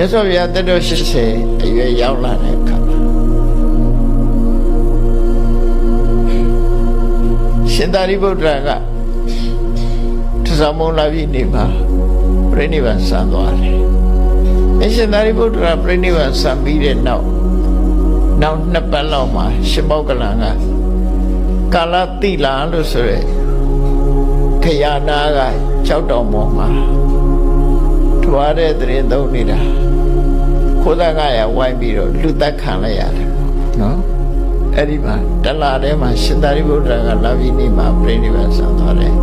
မြတ်စွာဘုရားတက်တော်80အရွယ်ရောက်လာတဲ့အခါမှာရှင်သာရိပုတ္တရာကတသမောလာပြီနေမှာပြိဋိဘံဆံသွားတယ်။အရှင်သာရိပုတ္တရာပြိဋိဘံဆံပြီးတဲ့နောက်နောက်နှစ်ပတ်လောက်မှာရှင်မောကလန်ကကာလတိလာလို့ဆိုရယ်ခရနာကကြောက်တော်ပေါ်မှာထွားတဲ့တရင်သုံးနေတာ ခိုးသားကရဝိုင်းပြီးတော့လူသက်ခံလိုက်ရတယ်နော်အဲ့ဒီမှာတလာထဲမှာရှင်သာရိပုတ္တရာကလာပြီးနေမှာပြိဋိဘံဆံသွားတယ်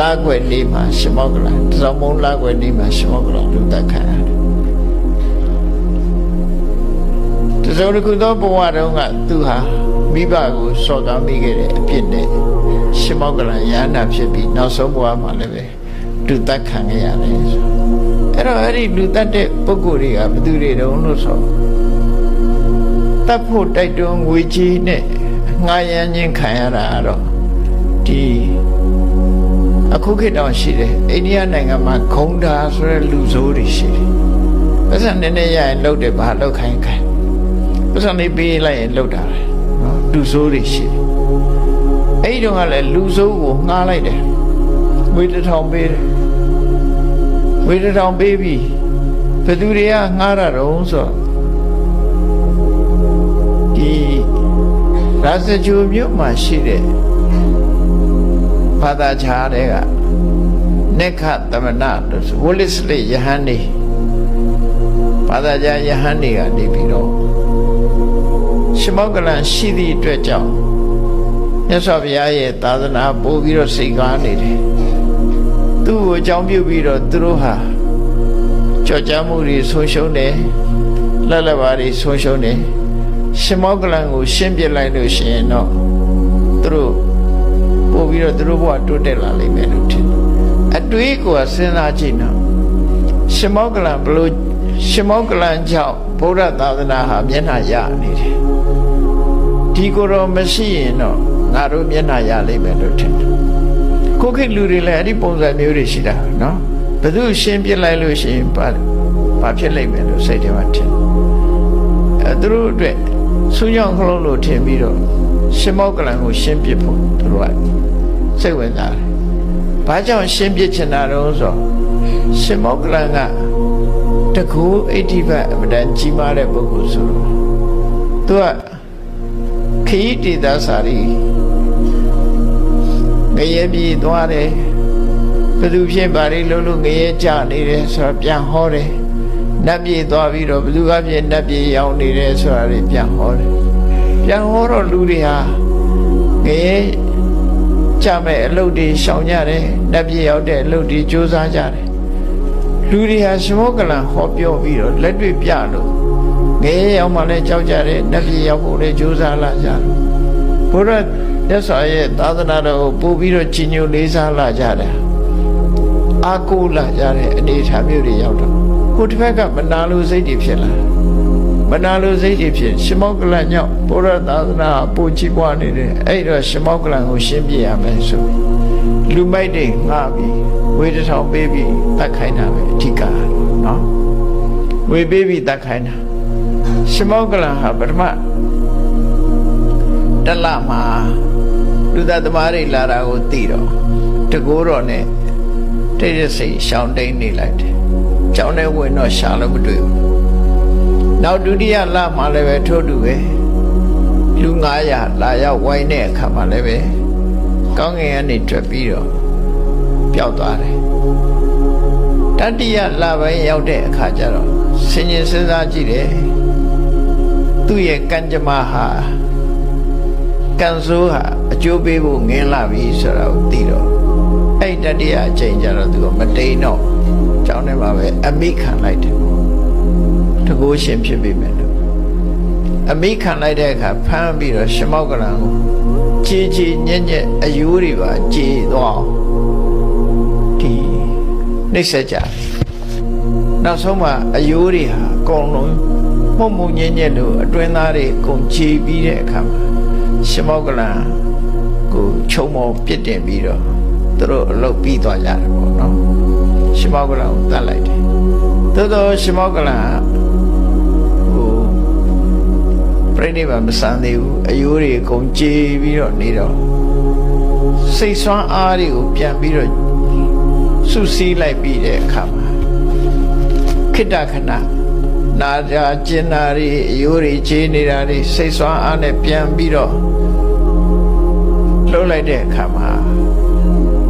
လာွယ်နေမှာရှင်မောကလန်သောမုံလာွယ်နေမှာရှင်မောကလန်လူသက်ခံရတယ်တစုံတစ်ခုသောဘဝတုန်းကသူဟာမိဘကိုစော်ကားမိခဲ့တဲ့အဖြစ်နဲ့ရှင်မောကလန်ရဟန္တာဖြစ်ပြီးနောက်ဆုံးဘဝမှာလည်းပဲလူသက်ခံခဲ့ရတယ်ဆိုအဲ့ တော့အဲ့ဒီလူသက်တဲ့ပုဂ္ဂိုလ်တွေကဘယ်သူတွေတုံးလို့ဆိုတတ်ဖို့တိုက်တွန်းငွေကြီးနဲ့ငှားရမ်းခြင်းခံရတာကတော့ဒီအခုခေတ်တော့ရှိတယ်အိန္ဒိယနိုင်ငံမှာဂုံဒါဆိုတဲ့လူဆိုးတွေရှိတယ်ပစ္စံနည်းနည်းရရင်လှုပ်တယ်ဘာလှုပ်ခိုင်းခိုင်းပစ္စံလေးပေးလိုက်ရင်လှုပ်တာပဲနော်လူဆိုးတွေရှိတယ်အဲ့ဒီတော့ကလည်းလူဆိုးကိုငှားလိုက်တယ်ငွေတစ်ထောင်ပေးတယ် ငွေတစ်ထောင်ပေးပြီးဘယ်သူတွေကငှားတာတော့ဆိုတော့ဒီရာဇဂျူမြို့မှာရှိတဲ့ဘာသာခြားတဲ့ကနေခသမဏလို့ဆိုဝလိစလိယဟန်နေဘာသာခြားယဟန်နေကနေပြီးတော့ရှမောကလန်ရှိသည့်အတွက်ကြောင့်မြတ်စွာဘုရားရဲ့သာသနာပို့ပြီးတော့စိတ်ကားနေတယ် သူ့ကိုအကြောင်းပြုပြီးတော့သူတို့ဟာကြော်ကြားမှုတွေဆုံးရှုံးတယ်လက်လက်ပါတွေဆုံးရှုံးတယ်ရှင်မောကလန်ကိုရှင်းပြလိုက်လို့ရှိရင်တော့သူတို့ပို့ပြီးတော့သူတို့ဘဝတိုးတက်လာလိမ့်မယ်လို့ထင်တယ်အတွေးကိုစဉ်းစားကြည့်နော်ရှင်မောကလန်ဘလို့ရှင်မောကလန်ကြောင့်ဗုဒ္ဓသာသနာဟာမျက်နှာရနေတယ်ဒီကိုယ်တော်မရှိရင်တော့ငါတို့မျက်နှာရလိမ့်မယ်လို့ထင်တယ် ကိုခေတ်လူတွေလည်းအဲ့ဒီပုံစံမျိုးတွေရှိတာနော်ဘယ်သူရှင်းပြလိုက်လို့ရှိရင်ဘာဘာဖြစ်လိမ့်မယ်လို့စိတ်ထဲမှာထင်တယ်အဲသူတို့အတွက်ဆူညောင်းခလုံးလို့ထင်ပြီးတော့ရှင်မောကလန်ကိုရှင်းပြဖို့သူတို့ကစိတ်ဝင်စားတယ်။ဘာကြောင့်ရှင်းပြချင်တာတော့ဆိုရှင်မောကလန်ကတကူအဋ္ဌိဘအမတန်ကြီးမားတဲ့ပုဂ္ဂိုလ်ဆိုတော့သူကခရီးတည်သားစာရီ ငရဲပြေးသွားတယ်ဘယ်သူဖြစ်ပါလိလို့လို့ငရဲကြနေတယ်ဆိုတော့ပြန်ဟောတယ်နတ်ပြေးသွားပြီးတော့ဘယ်သူကဖြစ်နတ်ပြေးရောက်နေတယ်ဆိုတာတွေပြန်ဟောတယ်ပြန်ဟောတော့လူတွေဟာငရဲကြမဲ့အလုပ်တွေရှောင်ကြတယ်နတ်ပြေးရောက်တဲ့အလုပ်တွေစူးစမ်းကြတယ်လူတွေဟာရှမောကလန်ဟောပြောပြီးတော့လက်တွေ့ပြလို့ငရဲရောက်မှလည်းကြောက်ကြတယ်နတ်ပြေးရောက်ဖို့လည်းစူးစမ်းလာကြတယ် ဘုရားမြတ်စွာရဲ့သာသနာတော်ကိုပို့ပြီးတော့ကြီးညိုလေးစားလာကြတယ်အာကိုလာကြတဲ့အနေအထားမျိုးတွေရောက်တော့ကိုတစ်ဖက်ကမနာလိုစိတ်တွေဖြစ်လာမနာလိုစိတ်တွေဖြစ်ရှမောကလန်ကြောင့်ဘုရားသာသနာပို့ချီးပွားနေတယ်အဲ့တော့ရှမောကလန်ကိုရှင်းပြရမယ်ဆိုပြီးလူမိုက်တွေငှားပြီးဝေတစ်ထောင်ပေးပြီးတတ်ခိုင်းတာပဲအဓိကနော်ဝေပေးပြီးတတ်ခိုင်းတာရှမောကလန်ဟာပထမ တလမှာလူသားသမားတွေလာတာကိုသိတော့တကိုးတော်နဲ့တိတ်ရစိတ်ရှောင်းတိန်နေလိုက်တယ်။ကျောင်းထဲဝင်တော့ရှာလို့မတွေ့ဘူး။နောက်ဒုတိယလမှာလည်းပဲထို့တူပဲလူ900လာရောက်ဝိုင်းတဲ့အခါမှာလည်းပဲကောင်းငင်ကနေထွက်ပြီးတော့ပျောက်သွားတယ်။တတိယလပိုင်းရောက်တဲ့အခါကျတော့ဆင်ញင်စဉ်းစားကြည့်တယ်။သူ့ရဲ့ကံကြမ္မာဟာ ကံဆိုးဟာအကျိုးပေးဖို့ငင်းလာပြီဆိုတာကိုသိတော့အဲ့တတိယအချိန်ကျတော့သူကမတိန်တော့ကျောင်းထဲမှာပဲအမိခံလိုက်တယ်တကိုးရှင်ဖြစ်ပြီမယ်လို့အမိခံလိုက်တဲ့အခါဖမ်းပြီးတော့ရှမောက်ကလန်ကိုကြည်ကြည်ညက်ညက်အယိုးတွေပါကြည်သွားဒီနှိမ့်ဆက်ကြတယ်နောက်ဆုံးမှအယိုးတွေဟာအကုန်လုံးမှုံမှုညက်ညက်လို့အတွင်းသားတွေအကုန်ကြည်ပြီးတဲ့အခါမှာ ရှမောက်ကလန်ကိုခြုံမောပြစ်တင်ပြီးတော့သူတို့အလုပ်ပြီးသွားကြတယ်ပေါ့နော်ရှမောက်ကလန်ကိုတတ်လိုက်တယ်တသို့တော့ရှင်မောကလန်ဟိုပြိဋိဘံမဆန်သေးဘူးအယိုးတွေအကုန်ကြေပြီးတော့နေတော့စိတ်ဆွမ်းအားတွေကိုပြန်ပြီးတော့စုစည်းလိုက်ပြီးတဲ့အခါမှာခိတ္တခဏ နာကြကျင်နာတွေအယိုးတွေကြေနေတာတွေစိတ်ဆွမ်းအားနဲ့ပြန်ပြီးတော့လှုပ်လိုက်တဲ့အခါမှာ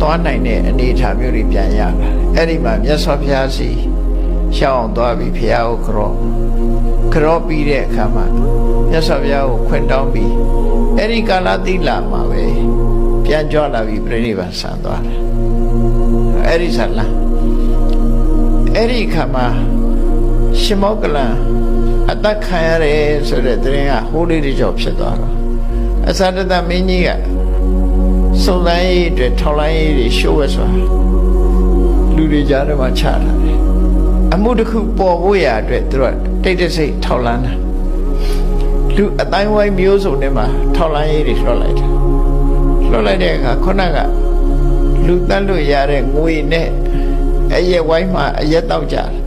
သွားနိုင်တဲ့အနေအထားမျိုးတွေပြန်ရလာတယ်အဲ့ဒီမှာမြတ်စွာဘုရားစီရှောင်းအောင်သွားပြီးဘုရားကိုကြောကြောပြီးတဲ့အခါမှာမြတ်စွာဘုရားကိုခွင့်တောင်းပြီးအဲ့ဒီကာလသီလာမှာပဲပြန်ကြွလာပြီးပြိဋိဘံဆန်သွားတယ်အဲ့ဒီဆန်လာအဲ့ဒီခါမှာ ရှင်မောကလန်အသက်ခံရတယ်ဆိုတဲ့သတင်းကဟိုးလေးတကြောဖြစ်သွားတော့အသတ္တတမင်းကြီးကစုံစမ်းရေးအတွက်ထောက်လိုင်းရေးတွေရှိုးဝဲစွာလူတွေကြားထဲမှာချထားတယ်အမှုတစ်ခုပေါ်ဖို့ရအတွက်သူတို့တိတ်တဆိတ်ထောက်လန်းတာလူအတိုင်းဝိုင်းမျိုးစုံတွေမှာထောက်လိုင်းရေးတွေလွှတ်လိုက်တယ်လွှတ်လိုက်တဲ့အခါခုနကလူတက်လို့ရတဲ့ငွေနဲ့အရက်ဝိုင်းမှာအရက်တောက်ကြတယ်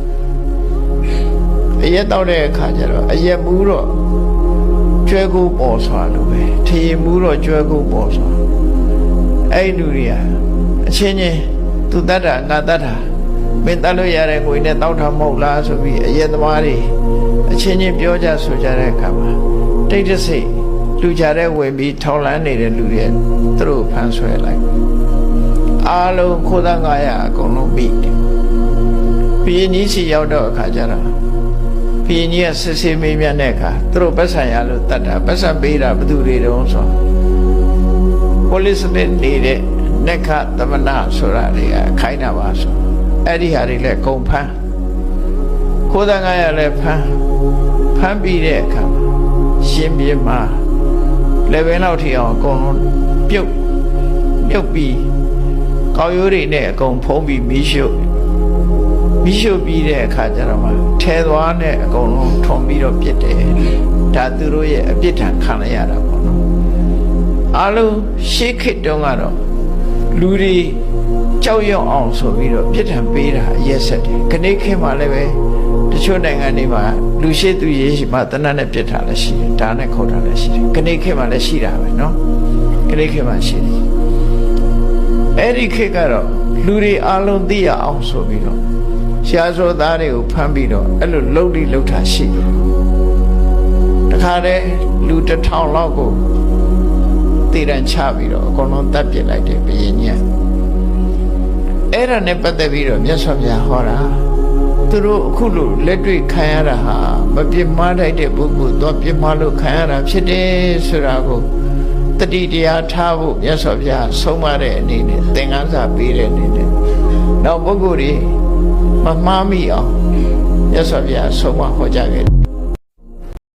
အရက်တောက်တဲ့အခါကျတော့အရက်မူးတော့ကျွဲကူပေါ်စွာလို့ပဲထရင်မူးတော့ကျွဲကူပေါ်စွာအဲ့ဒီလူတွေကအချင်းချင်းသူတတ်တာငါတတ်တာမင်းတတ်လို့ရတဲ့ငွေနဲ့တောက်တာမဟုတ်လားဆိုပြီးအရက်သမားတွေအချင်းချင်းပြောကြဆိုကြတဲ့အခါမှာတိတ်တဆိတ်လူကြတဲ့ဝင်ပြီးထောင်လန်းနေတဲ့လူတွေသူတို့ဖမ်းဆွဲလိုက်အားလုံးခိုးသား900အကုန်လုံးပြီးတယ်ဘီရင်ကြီးစီရောက်တော့အခါကျတော့ ဘီရင်ကြီးကစစ်စစ်မေးမြန်းတဲ့အခါသူတို့ပတ်ဆံရလို့တတ်တာပတ်ဆံပေးတာဘသူတွေတုံးဆို police နဲ့နေတဲ့နက္ခသမနာဆိုတာတွေကခိုင်းတာပါဆိုအဲ့ဒီဟာတွေလည်းကုန်ဖမ်းခိုးသား900လည်းဖမ်းဖမ်းပြီးတဲ့အခါမှာရှင်ပြေမှာ level လောက်ထိအောင်အကုန်လုံးပြုတ်ပြုတ်ပြီးကောက်ရိုးတွေနဲ့အကုန်ဖုံးပြီးမီးရှို့ မိရှုပြီးတဲ့အခါကျတော့မှထဲသွားနဲ့အကုန်လုံးထုံပြီးတော့ပြစ်တယ်ဒါသူတို့ရဲ့အပြစ်ဒဏ်ခံရတာပေါ့နော်အလုံးရှေးခေတ်တုန်းကတော့လူတွေကြောက်ရွံ့အောင်ဆိုပြီးတော့ပြစ်ဒဏ်ပေးတာအရက်ဆက်တယ်ခဏခေတ်မှလည်းပဲတချို့နိုင်ငံတွေမှာလူရှိသူရေးရှိမှတနတ်နဲ့ပြစ်ထားလည်းရှိတယ်ဒါနဲ့ခေါ်ထားလည်းရှိတယ်ခဏခေတ်မှလည်းရှိတာပဲနော်ခဏခေတ်မှရှိတယ်အဲ့ဒီခေတ်ကတော့လူတွေအလုံးသိရအောင်ဆိုပြီးတော့ ရှားစောသားတွေကိုဖမ်းပြီးတော့အဲ့လိုလှုပ်တိလှုပ်တာရှိတယ်တခါတည်းလူတစ်ထောင်လောက်ကိုတည်တံချပြီးတော့အကုန်လုံးတပ်ပစ်လိုက်တယ်ဘယင်းကြီးအဲ့ဒါနဲ့ပတ်သက်ပြီးတော့မြတ်စွာဘုရားဟောတာသူတို့အခုလို့လက်တွေ့ခံရတာဟာမပြစ်မှားတတ်တဲ့ပုဂ္ဂိုလ်တော့ပြစ်မှားလို့ခံရတာဖြစ်တယ်ဆိုတာကိုတတိတရားထားဖို့မြတ်စွာဘုရားဆုံးမတဲ့အနေနဲ့သင်္ကန်းစာပေးတဲ့အနေနဲ့နောက်ပုဂ္ဂိုလ်တွေ မမှားမိအောင်မြတ်စွာဘုရားဆုံးမဟောကြားခဲ့တယ်